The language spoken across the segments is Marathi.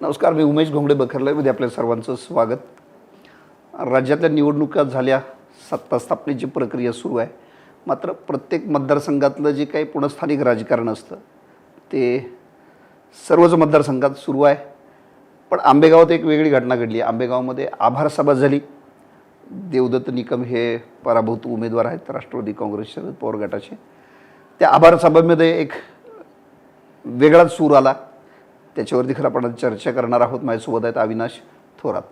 नमस्कार मी उमेश घोंगडे बखरलेमध्ये आपल्या सर्वांचं स्वागत. राज्यातल्या निवडणुका झाल्या सत्ता स्थापनेची प्रक्रिया सुरू आहे. मात्र प्रत्येक मतदारसंघातलं जे काही पुनःस्थानिक राजकारण असतं ते सर्वच मतदारसंघात सुरू आहे. पण आंबेगावात एक वेगळी घटना घडली. आंबेगावमध्ये आभार सभा झाली. देवदत्त निकम हे पराभूत उमेदवार आहेत राष्ट्रवादी काँग्रेस शरद पवार गटाचे. त्या आभारसभेमध्ये एक वेगळाच सूर आला. त्याच्यावरती खरं आपण चर्चा करणार आहोत माझ्यासोबत आहेत अविनाश थोरात.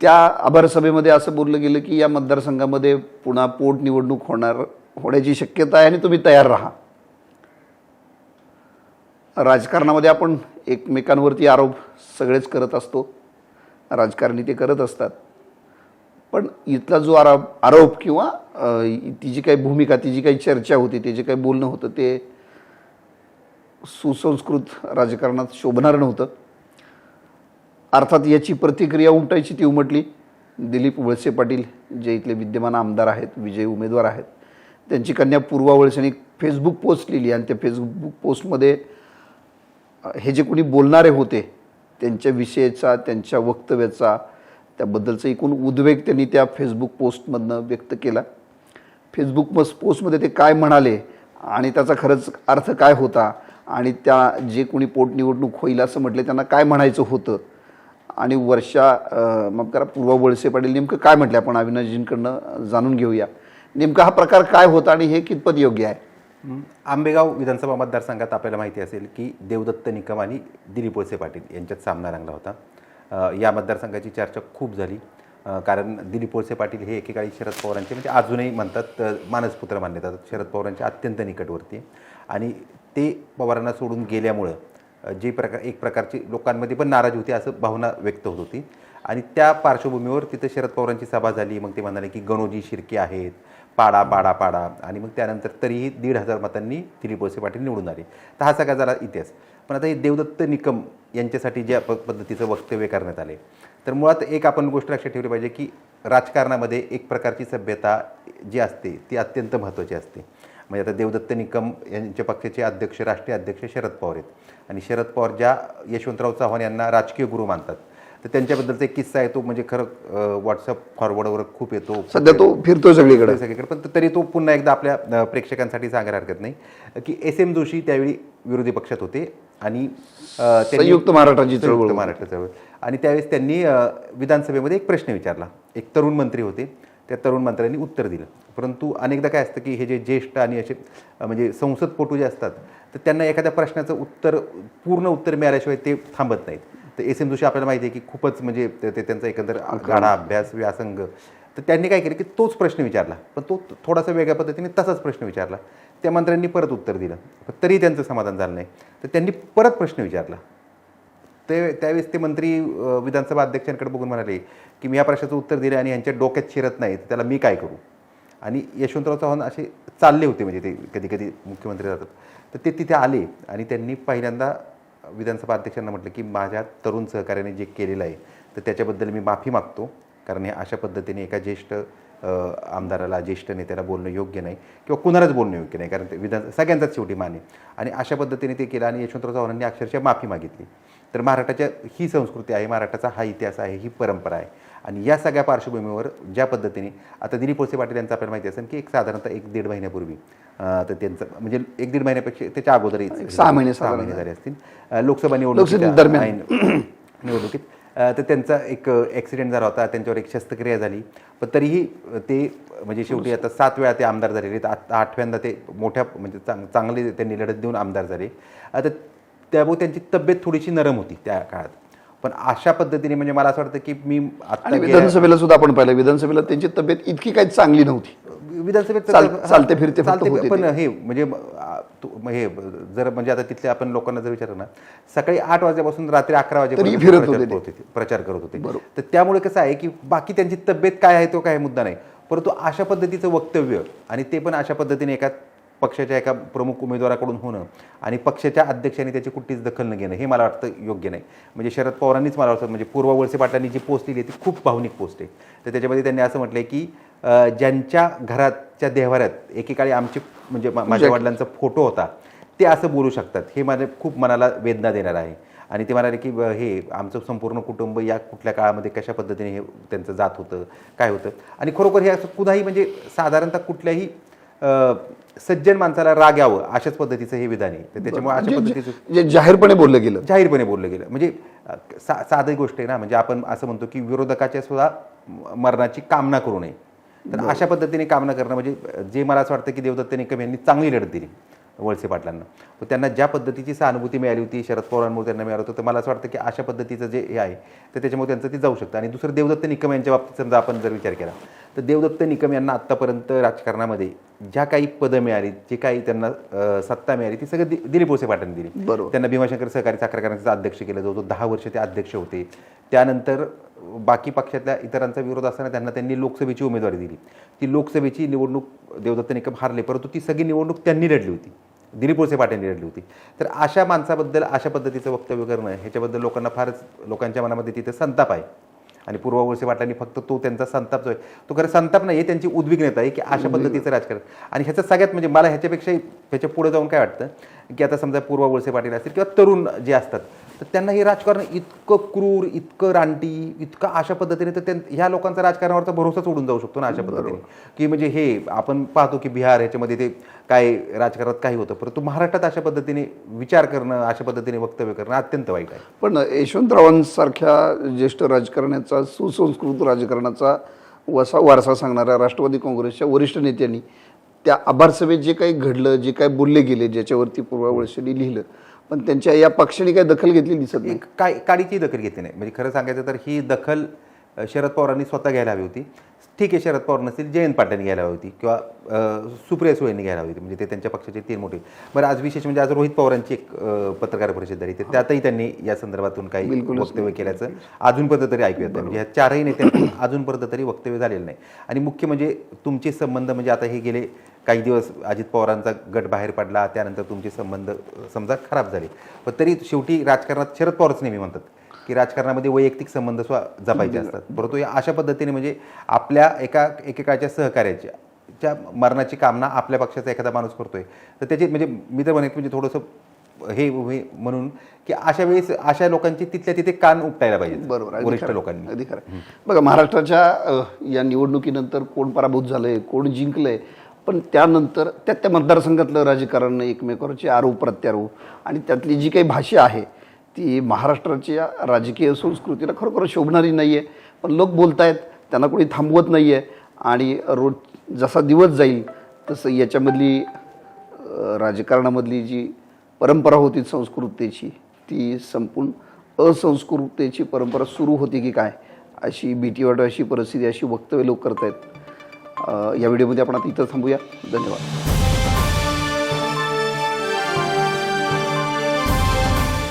त्या आभार सभेमध्ये असं बोललं गेलं की या मतदारसंघामध्ये पुन्हा पोटनिवडणूक होणार होण्याची शक्यता आहे आणि तुम्ही तयार राहा. राजकारणामध्ये आपण एकमेकांवरती आरोप सगळेच करत असतो राजकारणी ते करत असतात. पण इथला जो आरोप आरोप किंवा ती जी काही भूमिका ती जी काही चर्चा होती ते जे काही बोलणं होतं ते सुसंस्कृत राजकारणात शोभणार नव्हतं. अर्थात याची प्रतिक्रिया उमटायची ती उमटली. दिलीप वळसे पाटील जे इथले विद्यमान आमदार आहेत विजयी उमेदवार आहेत त्यांची कन्या पूर्वा वळसेने फेसबुक पोस्ट लिहिली आणि त्या फेसबुक पोस्टमध्ये हे जे कोणी बोलणारे होते त्यांच्या विषयाचा त्यांच्या वक्तव्याचा त्याबद्दलचा एकूण उद्वेग त्यांनी त्या फेसबुक पोस्टमधनं व्यक्त केला. फेसबुक मस पोस्टमध्ये ते काय म्हणाले आणि त्याचा खरंच अर्थ काय होता आणि त्या जे कोणी पोटनिवडणूक होईल असं म्हटलं त्यांना काय म्हणायचं होतं? आणि वर्षा मग करा पूर्वा वळसे पाटील नेमकं काय म्हटलं आपण अविनाशजींकडनं जाणून घेऊया. नेमका हा प्रकार काय होता आणि हे कितपत योग्य आहे? आंबेगाव विधानसभा मतदारसंघात आपल्याला माहिती असेल की देवदत्त निकम आणि दिलीप वळसे पाटील यांच्यात सामना रंगला होता. या मतदारसंघाची चर्चा खूप झाली. कारण दिलीप वळसे पाटील हे एकेकाळी शरद पवारांचे म्हणजे अजूनही म्हणतात मानसपुत्र मानले जातात. शरद पवारांच्या अत्यंत निकटवर्ती. आणि ते पवारांना सोडून गेल्यामुळं जे प्रकार एक प्रकारची लोकांमध्ये पण नाराजी होती असं भावना व्यक्त होत होती. आणि त्या पार्श्वभूमीवर तिथं शरद पवारांची सभा झाली. मग ते म्हणाले की गणोजी शिर्के आहेत पाडा पाडा पाडा. आणि मग त्यानंतर तरीही दीड हजार मतांनी दिलीप वळसे पाटील निवडून आले. तर हा सगळा झाला इतिहास. पण आता हे देवदत्त निकम यांच्यासाठी ज्या प पद्धतीचं वक्तव्य करण्यात आले तर मुळात एक आपण गोष्ट लक्षात ठेवली पाहिजे की राजकारणामध्ये एक प्रकारची सभ्यता जी असते ती अत्यंत महत्त्वाची असते. म्हणजे आता देवदत्त निकम यांच्या पक्षाचे अध्यक्ष राष्ट्रीय अध्यक्ष शरद पवार आहेत. आणि शरद पवार ज्या यशवंतराव चव्हाण यांना राजकीय गुरु मानतात तर त्यांच्याबद्दलचा एक किस्सा आहे तो म्हणजे खरं व्हॉट्सअप फॉरवर्डवर खूप येतो. सध्या तो फिरतोय सगळीकडे. सगळीकडे. पण तरी तो पुन्हा एकदा आपल्या प्रेक्षकांसाठी सांगायला हरकत नाही की एस एम जोशी त्यावेळी विरोधी पक्षात होते आणि संयुक्त महाराष्ट्राची चळवळ. महाराष्ट्र चळवळ. आणि त्यावेळेस त्यांनी विधानसभेमध्ये एक प्रश्न विचारला. एक तरुण मंत्री होते. त्या तरुण मंत्र्यांनी उत्तर दिलं. परंतु अनेकदा काय असतं की हे जे ज्येष्ठ आणि असे म्हणजे संसदपटू जे असतात तर त्यांना एखाद्या प्रश्नाचं उत्तर पूर्ण उत्तर मिळाल्याशिवाय ते थांबत नाहीत. तर एस एम जोशी आपल्याला माहिती आहे की खूपच म्हणजे ते त्यांचा एकंदर गाढा अभ्यास व्यासंग. तर त्यांनी काय केलं की तोच प्रश्न विचारला. पण तो थोडासा वेगळ्या पद्धतीने तसाच प्रश्न विचारला. त्या मंत्र्यांनी परत उत्तर दिलं. पण तरी त्यांचं समाधान झालं नाही. तर त्यांनी परत प्रश्न विचारला. ते त्यावेळेस ते मंत्री विधानसभा अध्यक्षांकडे बघून म्हणाले की मी या प्रश्नाचं उत्तर दिलं आणि यांच्या डोक्यात शिरत नाही तर त्याला मी काय करू? आणि यशवंतराव चव्हाण असे चालले होते म्हणजे ते कधी कधी मुख्यमंत्री जातात. तर ते तिथे आले आणि त्यांनी पहिल्यांदा विधानसभा अध्यक्षांना म्हटलं की माझ्या तरुण सहकार्याने जे केलेलं आहे तर त्याच्याबद्दल मी माफी मागतो कारण हे अशा पद्धतीने एका ज्येष्ठ आमदाराला ज्येष्ठ नेत्याला बोलणं योग्य नाही किंवा कुणालाच बोलणं योग्य नाही कारण ते विधान सगळ्यांचाच शेवटी मान आहे. आणि अशा पद्धतीने ते केलं आणि यशवंतराव चव्हाणांनी अक्षरशः माफी मागितली. तर महाराष्ट्राच्या ही संस्कृती आहे महाराष्ट्राचा हा इतिहास आहे ही परंपरा आहे. आणि या सगळ्या पार्श्वभूमीवर ज्या पद्धतीने आता दिलीप वळसे पाटील यांचं आपल्याला माहिती असेल की एक साधारणतः एक दीड महिन्यापूर्वी तर त्यांचं म्हणजे एक दीड महिन्यापेक्षा त्याच्या अगोदरही सहा महिने सहा महिने झाले असतील. लोकसभा लोकसभे दरम्यान. निवडणुकीत. तर त्यांचा एक ॲक्सिडेंट झाला होता त्यांच्यावर एक शस्त्रक्रिया झाली. पण तरीही ते म्हणजे शेवटी आता सात वेळा ते आमदार झालेले आहेत. आत- आठव्यांदा ते मोठ्या म्हणजे चांग चांगले त्यांनी लढत देऊन आमदार झाले. आता त्यामुळे त्यांची तब्येत थोडीशी नरम होती त्या काळात. पण अशा पद्धतीने म्हणजे मला असं वाटतं की मी आता विधानसभेला सुद्धा आपण पाहिलं. विधानसभेला त्यांची तब्येत इतकी काही चांगली नव्हती. विधानसभेत चाल- चालते फिरते चालते पण हे म्हणजे हे जर म्हणजे आता तिथल्या आपण लोकांना जर विचारलं ना सकाळी आठ वाजल्यापासून रात्री अकरा वाजेपर्यंत होते प्रचार करत होते. तर त्यामुळे कसं आहे की बाकी त्यांची तब्येत काय आहे तो काय मुद्दा नाही. परंतु अशा पद्धतीचं वक्तव्य आणि ते पण अशा पद्धतीने एका पक्षाच्या एका प्रमुख उमेदवाराकडून होणं आणि पक्षाच्या अध्यक्षांनी त्याची कुठलीच दखल न घेणं हे मला वाटतं योग्य नाही. म्हणजे शरद पवारांनीच मला वाटतं म्हणजे पूर्व वळसे पाटलांनी जी पोस्ट लिहिली ती खूप भावनिक पोस्ट आहे. तर त्याच्यामध्ये त्यांनी असं म्हटलंय की ज्यांच्या घराच्या देवाऱ्यात एकेकाळी आमचे म्हणजे माझ्या वडिलांचा फोटो होता ते असं बोलू शकतात. हे मला खूप मनाला वेदना देणार आहे. आणि ते म्हणाले की हे आमचं संपूर्ण कुटुंब या कुठल्या काळामध्ये कशा पद्धतीने हे त्यांचं जात होतं काय होतं? आणि खरोखर हे असं कुणाही म्हणजे साधारणतः कुठल्याही सज्जन माणसाला राग यावं अशाच पद्धतीचं हे विधान आहे. तर त्याच्यामुळे अशा म्हणजे पद्धतीचं जाहीरपणे बोललं गेलं. जाहीरपणे बोललं गेलं. म्हणजे सा साधी गोष्ट आहे ना म्हणजे आपण असं म्हणतो की विरोधकाच्या सुद्धा मरणाची कामना करू नये. तर अशा पद्धतीने कामना करणं म्हणजे जे मला असं वाटतं की देवदत्त निकम यांनी चांगली लढत दिली वळसे पाटलांना. त्यांना ज्या पद्धतीची सहानुभूती मिळाली होती शरद पवारांमुळे त्यांना मिळालं होतं तर मला असं वाटतं की अशा पद्धतीचं जे हे आहे तर त्याच्यामुळे त्यांचं ते जाऊ शकतं. आणि दुसरं देवदत्त निकम यांच्या बाबतीत समजा आपण जर विचार केला तर देवदत्त निकम यांना आत्तापर्यंत राजकारणामध्ये ज्या काही पदं मिळाली जे काही त्यांना सत्ता मिळाली ती सगळं दि- दिलीप वळसे पाटलांनी दिली. बरोबर. त्यांना भीमाशंकर सहकारी साखर कारखान्याचं अध्यक्ष केलं. जवळजवळ दहा वर्ष ते अध्यक्ष होते. त्यानंतर बाकी पक्षातल्या इतरांचा विरोध असताना त्यांना त्यांनी लोकसभेची उमेदवारी दिली. ती लोकसभेची निवडणूक देवदत्त निकम हारले परंतु ती सगळी निवडणूक त्यांनी लढली होती. दिलीप वळसे पाटील लढली होती. तर अशा माणसाबद्दल अशा पद्धतीचं वक्तव्य करणं ह्याच्याबद्दल लोकांना फारच लोकांच्या मनामध्ये तिथे संताप आहे. आणि पूर्व वळसे पाटलांनी फक्त तो त्यांचा संताप जो आहे तो खरं संताप नाही त्यांची उद्विग्नता आहे की अशा पद्धतीचं राजकारण. आणि ह्याचं सगळ्यात म्हणजे मला ह्याच्यापेक्षा ह्याच्या पुढे जाऊन काय वाटतं की आता समजा पूर्व वळसे पाटील असतील किंवा तरुण जे असतात तर त्यांना हे राजकारण इतकं क्रूर इतकं रानटी इतकं अशा पद्धतीने तर त्यां- ह्या लोकांचा राजकारणावरचा भरोसाच उडून जाऊ शकतो ना अशा पद्धतीने. की म्हणजे हे आपण पाहतो की बिहार ह्याच्यामध्ये ते काय राजकारणात काही होतं. परंतु महाराष्ट्रात अशा पद्धतीने विचार करणं अशा पद्धतीने वक्तव्य करणं अत्यंत वाईट आहे. पण यशवंतरावांसारख्या ज्येष्ठ राजकारण्याचा सुसंस्कृत राजकारणाचा वसा वारसा सांगणाऱ्या राष्ट्रवादी काँग्रेसच्या वरिष्ठ नेत्यांनी त्या आभार सभेत जे काही घडलं जे काही बोलले गेले ज्याच्यावरती पूर्वा वळसेंनी लिहिलं पण त्यांच्या या पक्षाने काही दखल घेतली दिसत नाही. काय काडीची दखल घेतली नाही. म्हणजे खरं सांगायचं तर ही दखल शरद पवारांनी स्वतः घ्यायला हवी होती. ठीक आहे शरद पवार नसतील जयंत पाटलांनी घ्यायला हवी होती किंवा सुप्रिया सुळेंनी घ्यायला हवी होती. म्हणजे ते त्यांच्या पक्षाचे तीन मोठे. बरं आज विशेष म्हणजे आज रोहित पवारांची एक पत्रकार परिषद झाली. तर त्यातही त्यांनी या संदर्भातून काही वक्तव्य केल्याचं अजूनपर्यंत तरी ऐकू येतं म्हणजे ह्या चारही नेत्यांनी अजूनपर्यंत तरी वक्तव्य झालेलं नाही. आणि मुख्य म्हणजे तुमचे संबंध म्हणजे आता हे गेले काही दिवस अजित पवारांचा गट बाहेर पडला त्यानंतर तुमचे संबंध समजा खराब झाले. पण तरी शेवटी राजकारणात शरद पवारच नेहमी म्हणतात. की राजकारणामध्ये वैयक्तिक संबंध स्व जपायचे असतात. परंतु या अशा पद्धतीने म्हणजे आपल्या एका एकेकाळच्या सहकार्याच्या च्या मरणाची कामना आपल्या पक्षाचा एखादा माणूस करतोय. तर त्याची म्हणजे मी तर म्हणेन म्हणजे थोडंसं हे म्हणून की अशा वेळेस अशा लोकांची तिथल्या तिथे कान उपटायला पाहिजे बरोबर. वरिष्ठ. लोकांनी. अगदी खरं. बघा महाराष्ट्राच्या या निवडणुकीनंतर कोण पराभूत झालंय कोण जिंकलंय पण त्यानंतर त्या त्या मतदारसंघातलं राजकारण एकमेकावरचे आरोप प्रत्यारोप आणि त्यातली जी काही भाषा आहे ती महाराष्ट्राच्या राजकीय संस्कृतीला खरोखर शोभणारी नाही आहे पण लोक बोलत आहेत त्यांना कोणी थांबवत नाही आहे आणि रोज जसा दिवस जाईल तसं याच्यामधली राजकारणामधली जी परंपरा होती संस्कृतीची ती संपूर्ण असंस्कृतेची परंपरा सुरू होती की काय? अशी भीती वाटत अशी परिस्थिती अशी वक्तव्य लोक करत आहेत या व्हिडिओमध्ये आपण आता इथं थांबूया. धन्यवाद.